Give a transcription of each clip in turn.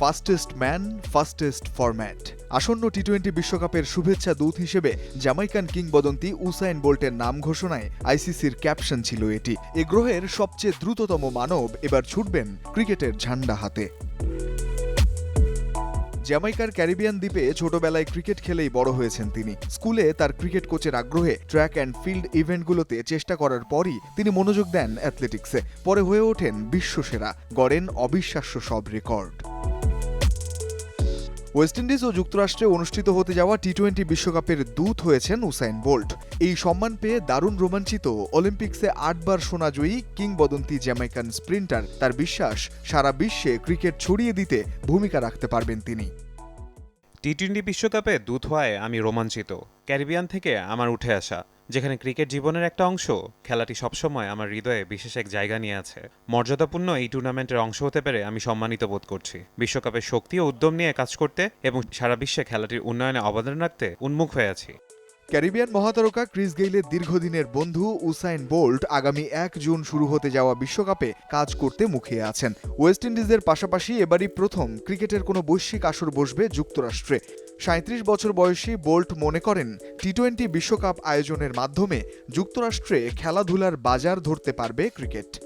Fastest man, fastest format. আসন্ন T twenty বিশ্বকাপের শুভেচ্ছা দূত হিসেবে জামাইকান কিংবদন্তি উসাইন বোল্টের নাম ঘোষণায় আইসিসির ক্যাপশন ছিল এটি। এ গ্রহের সবচেয়ে দ্রুততম মানব এবার ছুটবেন ক্রিকেটের ঝান্ডা হাতে। জ্যামাইকার ক্যারিবিয়ান দ্বীপে ছোটবেলায় ক্রিকেট খেলেই বড় হয়েছেন তিনি। স্কুলে তার ক্রিকেট কোচের আগ্রহে ট্র্যাক অ্যান্ড ফিল্ড ইভেন্টগুলোতে চেষ্টা করার পরই তিনি মনোযোগ দেন অ্যাথলেটিক্সে। পরে হয়ে ওঠেন বিশ্বসেরা। গড়েন অবিশ্বাস্য সব রেকর্ড। ওয়েস্ট ইন্ডিজ ও যুক্তরাষ্ট্রে অনুষ্ঠিত হতে যাওয়া টি টোয়েন্টি বিশ্বকাপের দূত হয়েছেন উসাইন বোল্ট। এই সম্মান পেয়ে দারুণ রোমাঞ্চিত অলিম্পিক্সে আটবার সোনাজয়ী কিংবদন্তি জ্যামাইকান স্প্রিন্টার তার বিশ্বাস, সারা বিশ্বে ক্রিকেট ছড়িয়ে দিতে ভূমিকা রাখতে পারবেন তিনি। টি টোয়েন্টি বিশ্বকাপে দূত হওয়ায় আমি রোমাঞ্চিত। ক্যারিবিয়ান থেকে আমার উঠে আসা। যেখানে ক্রিকেট জীবনের একটা অংশ, খেলাটি সবসময় আমার হৃদয়ে বিশেষ এক জায়গা নিয়ে আছে। মর্যাদাপূর্ণ এই টুর্নামেন্টের অংশ হতে পেরে আমি সম্মানিত বোধ করছি। বিশ্বকাপের শক্তি ও উদ্যম নিয়ে কাজ করতে এবং সারা বিশ্বে খেলাটির উন্নয়নে অবদান রাখতে উন্মুখ হয়ে আছি। ক্যারিবিয়ান মহাতারকা ক্রিস গেইলের দীর্ঘদিনের বন্ধু উসাইন বোল্ট আগামী এক জুন শুরু হতে যাওয়া বিশ্বকাপে কাজ করতে মুখিয়ে আছেন। ওয়েস্ট ইন্ডিজের পাশাপাশি এবারই প্রথম ক্রিকেটের কোনো বৈশ্বিক আসর বসবে যুক্তরাষ্ট্রে। সাঁত্রিশ বছর বয়সী বোল্ট মনে করেন টি টোয়েন্টি বিশ্বকাপ আয়োজনের মাধ্যমে যুক্তরাষ্ট্রে খেলাধুলার বাজার ধরতে পারবে ক্রিকেট।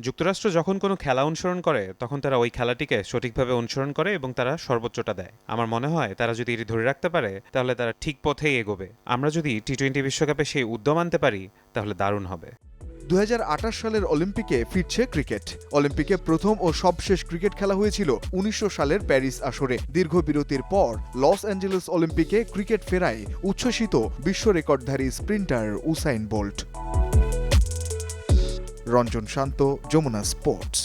যুক্তরাষ্ট্র যখন কোনো খেলা অনুসরণ করে, তখন তারা ওই খেলাটিকে সঠিকভাবে অনুসরণ করে এবং তারা সর্বোচ্চটা দেয়। আমার মনে হয়, তারা যদি এটি ধরে রাখতে পারে, তাহলে তারা ঠিক পথেই এগোবে। আমরা যদি টি টোয়েন্টি বিশ্বকাপে সেই উদ্যম আনতে পারি, তাহলে দারুণ হবে। দু হাজার আঠাশ সালের অলিম্পিকে ফিরছে ক্রিকেট। অলিম্পিকে প্রথম ও সবশেষ ক্রিকেট খেলা হয়েছিল উনিশশো সালের প্যারিস আসরে। দীর্ঘ বিরতির পর লস অ্যাঞ্জেলেস অলিম্পিকে ক্রিকেট ফেরায় উচ্ছ্বসিত বিশ্ব রেকর্ডধারী sprinter Usain Bolt. Ranjan Shanto, Jamuna sports.